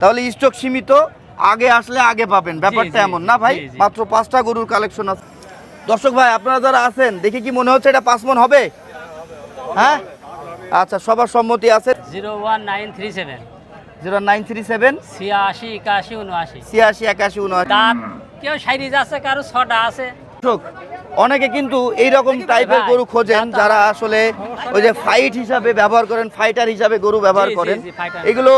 তাহলে স্টক সীমিত আগে আসলে আগে পাবেন ব্যাপারটা এমন না ভাই। মাত্র পাঁচটা গরুর কালেকশন আছে। দর্শক ভাই আপনারা যারা আছেন দেখে কি মনে হচ্ছে এটা পাঁচ মন হবে? হ্যাঁ? আচ্ছা সবার সম্মতি আছে। Zero one nine three seven. Zero nine three seven. ছিয়াশি একাশি উনআশি। ছিয়াশি একাশি উনআশি। কেউ সাইরিজ আছে কারও ছটা আছে। অনেকে কিন্তু এই রকম টাইপের গরু খোঁজেন যারা আসলে ওই যে ফাইট হিসাবে ব্যবহার করেন ফাইটার হিসাবে গরু ব্যবহার করেন। এগুলো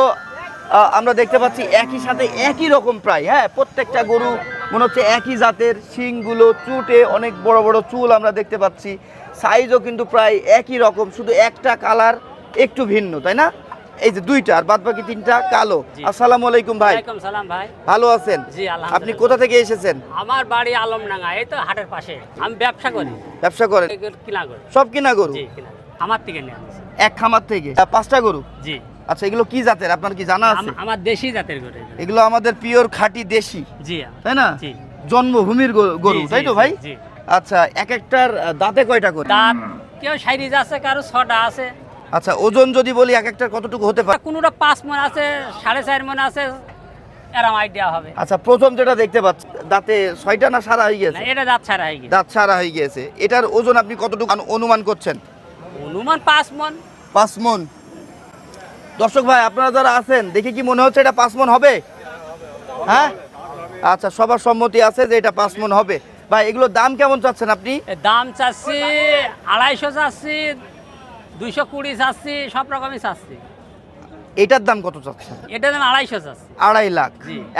আমরা দেখতে পাচ্ছি একই সাথে একই রকম প্রায় হ্যাঁ প্রত্যেকটা গরু মনে হচ্ছে একই জাতের শিংগুলো চুটে অনেক বড় বড় চুল আমরা দেখতে পাচ্ছি। সাইজও কিন্তু প্রায় একই রকম শুধু একটা কালার একটু ভিন্ন তাই না? এই যে দুইটা আর বাদ বাকি তিনটা কালো। আসসালামু আলাইকুম ভাই। সালাম ভাই। ভালো আছেন? জি, আপনি কোথা থেকে এসেছেন? আমার বাড়ি আলমডাঙ্গা এই তো হাটের পাশে। আমি ব্যবসা করি। ব্যবসা করেন? কিনা করি সব কিনা গরু? জি কিনা আমার থেকে। এক খামার থেকে? পাঁচটা গরু জি। আচ্ছা এগুলো কি জাতের? আপনার কি জানা আছে? আমার দেশি জাতের গরু এগুলো। আমাদের পিওর খাঁটি দেশি। জি তাই না? জি। জন্মভূমির গরু- তাই তো ভাই? জি। আচ্ছা এক একটার দাঁতে কয়টা করে? দাঁত কেউ সাইরিজ আছে কারও ছটা আছে। আচ্ছা ওজন যদি বলি এক একটার কতটুকু হতে পারে? কোনোটা পাঁচ মন আছে সাড়ে চার মন আছে এরম আইডিয়া হবে। আচ্ছা প্রথম যেটা দেখতে পাচ্ছি দাঁতে ছয়টা না সারা হয়ে না গেছে এটা দাঁত ছাড়া হয়ে গেছে। দাঁত সারা হয়ে গেছে। এটার ওজন আপনি কতটুকু অনুমান করছেন? অনুমান পাঁচ মন। পাঁচ মন। দর্শক ভাই আপনারা যারা আছেন দেখে কি মনে হচ্ছে এটা পাঁচ মন হবে? হ্যাঁ? আচ্ছা সবার সম্মতি আছে যে এটা পাঁচ মন হবে। ভাই এগুলোর দাম কেমন চাচ্ছেন আপনি? দাম চাচ্ছি আড়াইশো চাচ্ছি দুইশো কুড়ি চাচ্ছি সব রকমই চাচ্ছি। এটার দাম কত চাচ্ছেন? এটা দাম আড়াইশো চাচ্ছি। আড়াই লাখ।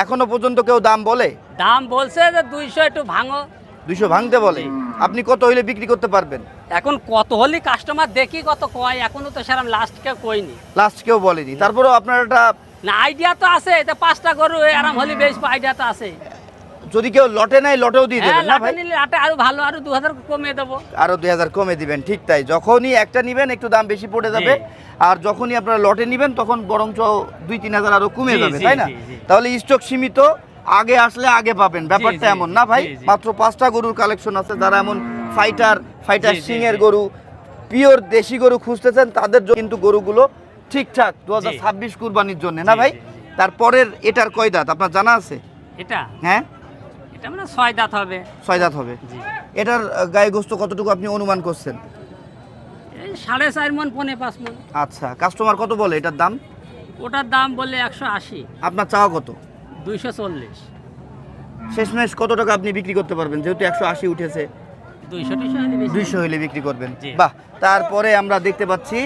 এখনও পর্যন্ত কেউ দাম বলে? দাম বলছে যে দুইশো একটু ভাঙো। দুইশো ভাঙতে বলে। আপনি কত হইলে বিক্রি করতে পারবেন? এখন কত হলি কাস্টমার দেখি কত কয় এখনও তো সেরকম লাস্ট কেউ কইনি। লাস্ট কেউ বলেনি। তারপরেও আপনার একটা না আইডিয়া তো আছে এটা পাঁচটা গরু আরাম হলি বেশ আইডিয়া তো আছে। যদি কেউ লটে নাই লটেও দিয়ে হ্যাঁ দেবেন না ভাই? লাটে আরও ভালো আরও দু হাজার কমিয়ে দেবো। আরও দুই হাজার কমে দিবেন ঠিক তাই। যখনই একটা নিবেন একটু দাম বেশি পড়ে যাবে। আর যখনই আপনারা লটে নিবেন তখন বরঞ্চ দুই তিন হাজার আরও কমে যাবে তাই না। তাহলে স্টক সীমিত আগে আসলে আগে পাবেন। ব্যাপারটা এমন না ভাই। মাত্র পাঁচটা গরুর কালেকশন আছে যারা এমন ফাইটার ফাইটার সিং এর গরু পিওর দেশি গরু খুঁজতেছেন তাদের জন্য কিন্তু গরুগুলো ঠিকঠাক দু হাজার ছাব্বিশ কুরবানির জন্য না ভাই। তারপরের এটার কয় দাঁত? আপনার জানা আছে? এটা? হ্যাঁ? এটা মানে ছয় দাঁত হবে। ছয় দাঁত হবে। এটার গায়ে গোস্ত কতটুকু আপনি অনুমান করছেন? সাড়ে চার মন পনে পাঁচ মন। আচ্ছা কাস্টমার কত বলে এটার দাম? ওটার দাম বললে একশো আশি। আপনার চাওয়া কত? দুইশো চল্লিশ। শেষমেশ কত টাকা আপনি বিক্রি করতে পারবেন? যেহেতু একশো আশি উঠেছে। দুইশো হইলে বিক্রি করবেন। বাহ তারপরে আমরা দেখতে পাচ্ছি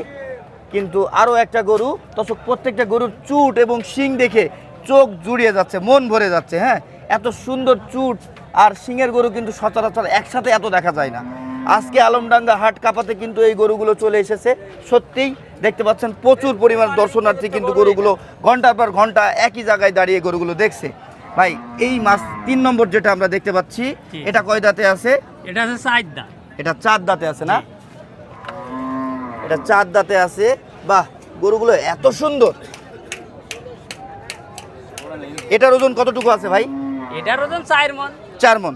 কিন্তু আরও একটা গরু। দর্শক প্রত্যেকটা গরুর চুট এবং শিং দেখে চোখ জুড়িয়ে যাচ্ছে মন ভরে যাচ্ছে হ্যাঁ? এত সুন্দর চুট আর শিংয়ের গরু কিন্তু সচরাচর একসাথে এত দেখা যায় না। আজকে আলমডাঙ্গা হাট কাপাতে কিন্তু এই গরুগুলো চলে এসেছে। সত্যিই দেখতে পাচ্ছেন প্রচুর পরিমাণ দর্শনার্থী কিন্তু গরুগুলো ঘণ্টার পর ঘণ্টা একই জায়গায় দাঁড়িয়ে গরুগুলো দেখছে। ভাই এই মাছ তিন নম্বর যেটা আমরা দেখতে পাচ্ছি এটা কয় দাঁতে আছে? এটা আছে চার দাঁত। এটা চার দাঁতে আছে না? এটা চার দাঁতে আছে। বাহ গরুগুলো এত সুন্দর। এটার ওজন কতটুকু আছে ভাই? এটার ওজন চার মন। চার মন।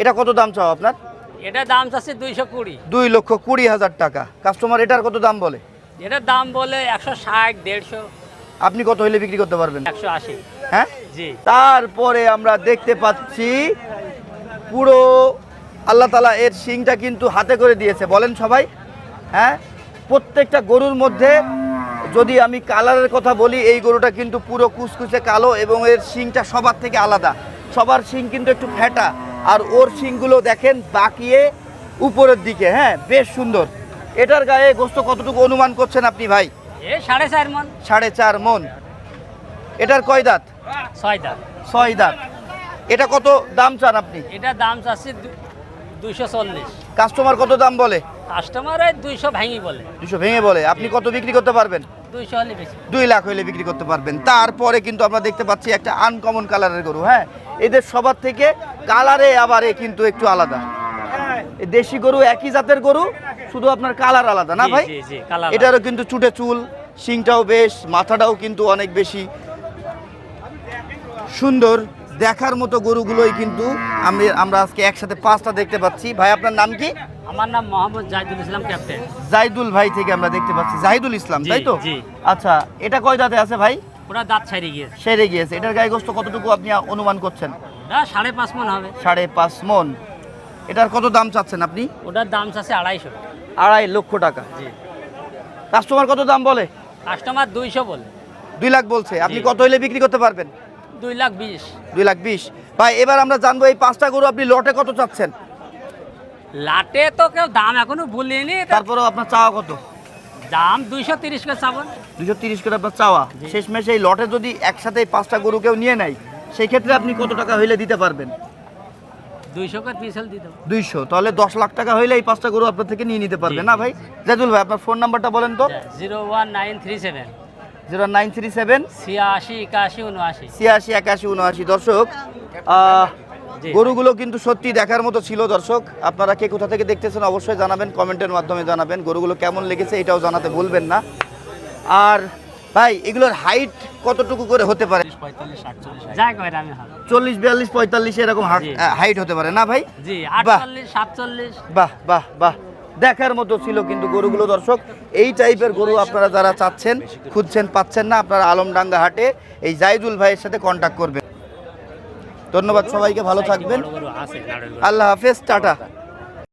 এটা কত দাম চাও আপনার? এটা দাম চাচ্ছে দুইশো কুড়ি। দুই লক্ষ কুড়ি হাজার টাকা। কাস্টমার এটার কত দাম বলে? এটার দাম বলে একশো ষাট দেড়শো। আপনি কত হইলে বিক্রি করতে পারবেন? একশো আশি। হ্যাঁ? তারপরে আমরা দেখতে পাচ্ছি পুরো আল্লাহ তালা এর শিংটা কিন্তু হাতে করে দিয়েছে। বলেন সবাই হ্যাঁ? প্রত্যেকটা গরুর মধ্যে যদি আমি কালারের কথা বলি এই গরুটা কিন্তু পুরো কুচকুচে কালো এবং এর শিংটা সবার থেকে আলাদা। সবার শিং কিন্তু একটু ফ্যাটা। আর ওর শিংগুলো দেখেন বাকিয়ে উপরের দিকে হ্যাঁ? বেশ সুন্দর। এটার গায়ে গোস্ত কতটুকু অনুমান করছেন আপনি ভাই? সাড়ে চার মন। সাড়ে চার মন। এটার কয় দাঁত? ছয় দাঁত ছয় দাঁত এটা কত দাম চান আপনি? এটার দাম চাচ্ছে দুইশো চল্লিশ। কাস্টমার কত দাম বলে? কাস্টমার ওই দুইশো ভাঙি বলে। ভেঙে বলে। আপনি কত বিক্রি করতে পারবেন? দুইশো হলে বেশি। দুই লাখ বিক্রি করতে পারবেন। তারপরে কিন্তু আমরা দেখতে পাচ্ছি একটা আনকমন কালারের গরু হ্যাঁ? এদের সবার থেকে কালারে আবার এ কিন্তু একটু আলাদা। দেশি গরু একই জাতের গরু শুধু আপনার কালার আলাদা না ভাই? এটারও কিন্তু চুটে চুল শিংটাও বেশ মাথাটাও কিন্তু অনেক বেশি সুন্দর দেখার মতো গরুগুলোই কিন্তু আমি আমরা আজকে একসাথে পাঁচটা দেখতে পাচ্ছি। ভাই আপনার নাম কি? আমার নাম মোহাম্মদ জাহিদুল ইসলাম ক্যাপ্টেন। জাহিদুল ভাই থেকে আমরা দেখতে পাচ্ছি। জাহিদুল ইসলাম তাই তো? আচ্ছা এটা কয় দাঁতে আছে ভাই? ওরা দাঁত ছাড়িয়ে গিয়েছে। সেরে গিয়েছে। এটার গায়ে গোস্ত কতটুকু আপনি অনুমান করছেন? ওটা সাড়ে পাঁচ মন হবে। সাড়ে পাঁচ মন এটার কত দাম চাচ্ছেন আপনি? ওটার দাম চাচ্ছে আড়াইশো। আড়াই লক্ষ টাকা। জি। কাস্টমার কত দাম বলে? কাস্টমার দুইশো বলে। দুই লাখ বলছে। আপনি কত হলে বিক্রি করতে পারবেন? দুই লাখ বিশ। দুই লাখ বিশ। ভাই এবার আমরা জানব এই পাঁচটা গরু আপনি লটে কত চাচ্ছেন? লাটে তো কেউ দাম এখনও বলিনি তারপরেও আপনার চাওয়া কত? দাম দুইশো তিরিশ করে চাবন দুশো তিরিশ করে আপনার চাওয়া। শেষমেশ এই লটে যদি একসাথে এই পাঁচটা গরু কেউ নিয়ে নেয় সেই ক্ষেত্রে আপনি কত টাকা হইলে দিতে পারবেন? দুইশো করে পিসেল দিতে। দুইশো। তাহলে দশ লাখ টাকা হইলে এই পাঁচটা গরু আপনার থেকে নিয়ে নিতে পারবে জি, না ভাই? জাদুল ভাই আপনার ফোন নাম্বারটা বলেন তো। Zero one nine three seven. Zero nine three seven ছিয়াশি একাশি উনআশি। ছিয়াশি একাশি উনআশি। দর্শক গরুগুলো কিন্তু সত্যি দেখার মতো ছিল দর্শক। আপনারা কে কোথা থেকে দেখতেছেন অবশ্যই জানাবেন কমেন্টের মাধ্যমে জানাবেন। গরুগুলো কেমন লেগেছে এটাও জানাতে ভুলবেন না। আর ভাই এগুলোর হাইট কতটুকু করে হতে পারে? চল্লিশ বিয়াল্লিশ পঁয়তাল্লিশ এরকম। হাইট হতে পারে। না ভাই? জি বাহ। বাহ বাহ বাহ। দেখার মতো ছিল কিন্তু গরুগুলো দর্শক এই টাইপের গরু আপনারা যারা চাচ্ছেন খুঁজছেন পাচ্ছেন না আপনারা আলমডাঙ্গা হাটে এই জাইদুল ভাইয়ের সাথে কন্ট্যাক্ট করবেন। ধন্যবাদ সবাইকে ভালো থাকবেন। আল্লাহ হাফেজ টাটা।